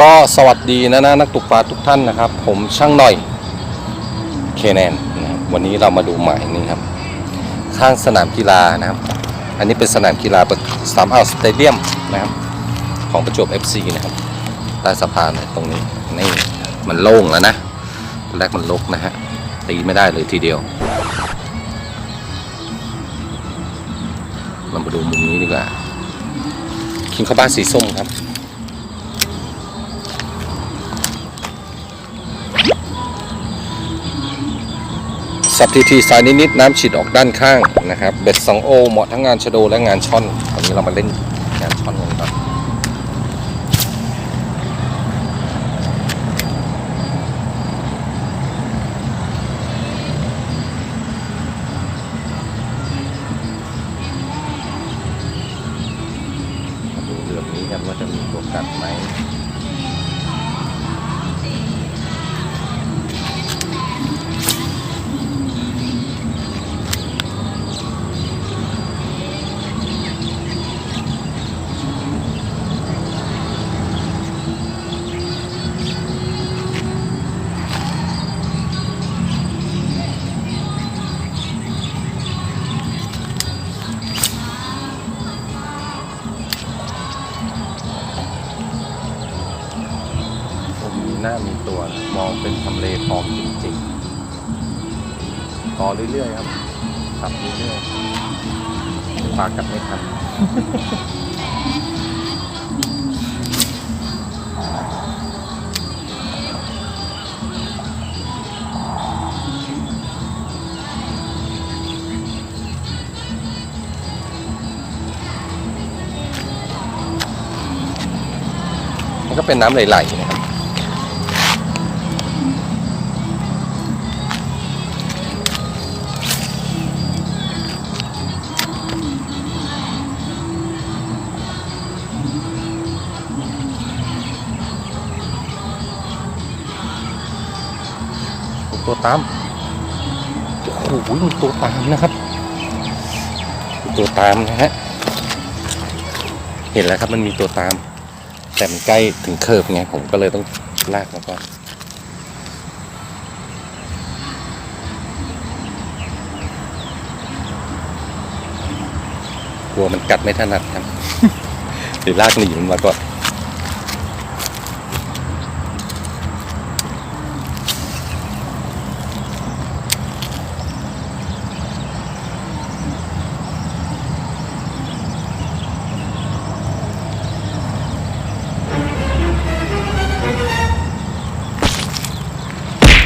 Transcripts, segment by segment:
ก็สวัสดีนะนะนักตกปลาทุกท่านนะครับ ผมช่างหน่อยเคแนนนะครับวันนี้เรามาดูหมายนี่ครับ ข้างสนามกีฬานะครับ อันนี้เป็นสนามกีฬาสนามอัลสเตเดียมนะครับ ของประจวบ FC นะครับใต้สะพานเนี่ยตรงนี้นี่มันโล่งแล้วนะแรกมันลกนะฮะตีไม่ได้เลยทีเดียวเรามาดูมุมนี้ดีกว่าคิงข้าบ้านสีส้มครับ สับทีทีสายนิดๆน้ำฉีดออกด้านข้างนะครับเบ็ด2โอเหมาะทั้งงานชโดและงานช่อนวันนี้เรามาเล่นงานช่อนกันครับดูเรื่องนี้กันว่าจะมีตัวกัดไหม น้ามีตัวนะมองเป็นทำเลทองจริงๆต่อเรื่อยๆครับสับเรื่อยๆปากกัดไม่ทันมันก็เป็นน้ำไหลๆนะ ตัวตามโอ้โหมันตัวตามนะครับ ตัวตามนะฮะเห็นแล้วครับมันมีตัวตาม แต่มันใกล้ถึงเคิร์ฟไงผมก็เลยต้องลากมาก่อนกลัวมันกัดไม่ถนัดครับหรือลากหนีมันมาก่อน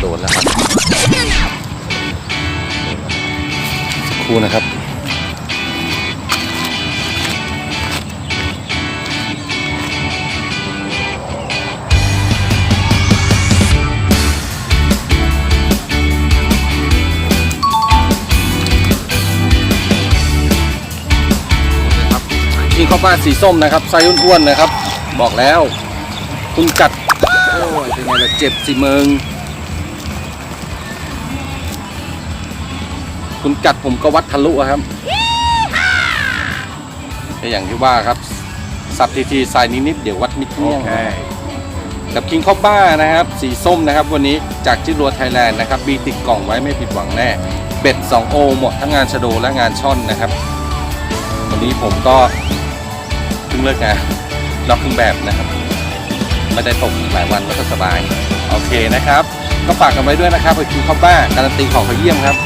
โดนแล้วครับคู่นะครับนี่ข้าวป้าสีส้มนะครับไซส์อ้วนๆนะครับ บอกแล้ว คุณกัด โอ้ยเป็นไงล่ะเจ็บสิเมือง คุณกัดผมก็วัดทะลุอะครับก็อย่างที่ว่าครับสับทีทีทรายนิดๆเดี๋ยววัดมิดเมี่ยงกับคิงคอปบ้านะครับ สีส้มนะครับ วันนี้จากจิรัวไทยแลนด์นะครับบีติดกล่องไว้ไม่ผิดหวังแน่เบ็ด2โอหมดทั้งงานชะโดและงานช่อนนะครับ วันนี้ผมก็เพิ่งเลิกงานล็อกเครื่องแบบนะครับไม่ได้ตกหลายวันแล้วก็สบาย โอเคนะครับ ก็ฝากกันไว้ด้วยนะครับกับคิงคอปบ้าการันตีของเขาเยี่ยมครับ